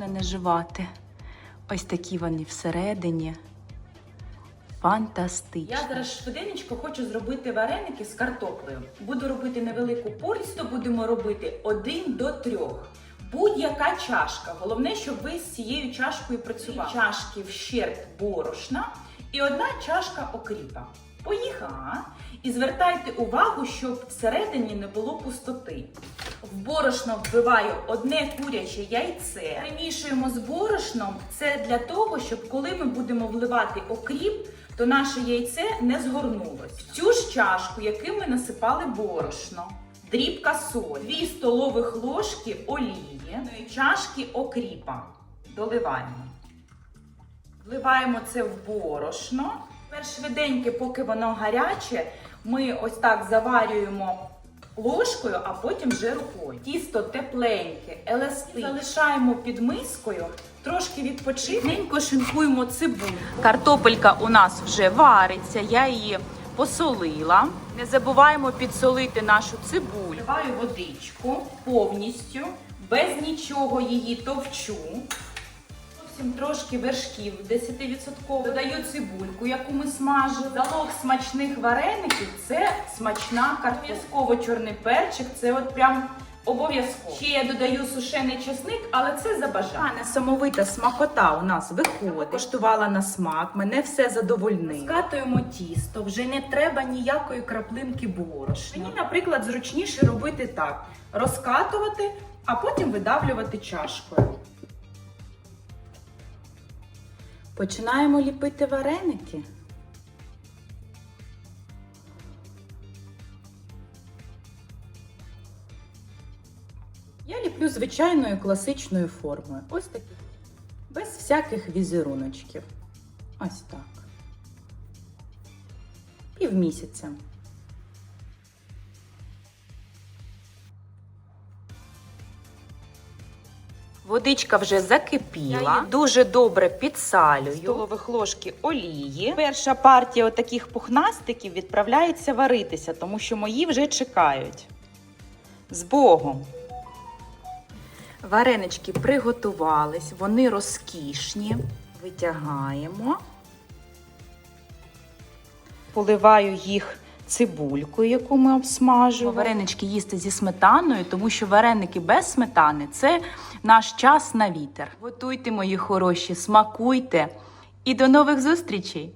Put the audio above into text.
можна не жувати. Ось такі вони всередині. Фантастичні. Я зараз швиденько хочу зробити вареники з картоплею. Буду робити невелику порцію, то будемо робити один до трьох. Будь-яка чашка. Головне, щоб ви з цією чашкою працювали. Дві чашки вщерт борошна і одна чашка окріпа. Поїхала. І звертайте увагу, щоб всередині не було пустоти. В борошно вбиваю одне куряче яйце. Перемішуємо з борошном. Це для того, щоб коли ми будемо вливати окріп, то наше яйце не згорнулось. В цю ж чашку, яким ми насипали борошно, дрібка солі, 2 столових ложки олії, ну чашки окріпа. Доливаємо. Вливаємо це в борошно. Тепер швиденько, поки воно гаряче, ми ось так заварюємо ложкою, а потім вже рукою. Тісто тепленьке, еластичне. Залишаємо під мискою, трошки відпочити. Ненько шинкуємо цибулю. Картопелька у нас вже вариться, я її посолила. Не забуваємо підсолити нашу цибулю. Вливаю водичку повністю, без нічого її товчу. Трошки вершків 10%. Додаю цибульку, яку ми смажили. Залог смачних вареників це смачна. Обов'язково чорний перчик, це от прям обов'язково. Ще я додаю сушений чесник, але це за бажанням. Несамовита смакота у нас виходить. Коштувала на смак, мене все задовольнило. Скатуємо тісто, вже не треба ніякої краплинки борошна. Мені, наприклад, зручніше робити так: розкатувати, а потім видавлювати чашкою. Починаємо ліпити вареники. Я ліплю звичайною класичною формою. Ось такі. Без всяких візеруночків. Ось так. Півмісяця. Водичка вже закипіла. Я її дуже добре підсалюю. Столових ложки олії. Перша партія отаких пухнастиків відправляється варитися, тому що мої вже чекають. З Богом. Варенички приготувались, вони розкішні. Витягаємо. Поливаю їх цибулькою, яку ми обсмажували. Варенички їсти зі сметаною, тому що вареники без сметани це наш час на вітер. Готуйте, мої хороші, смакуйте і до нових зустрічей!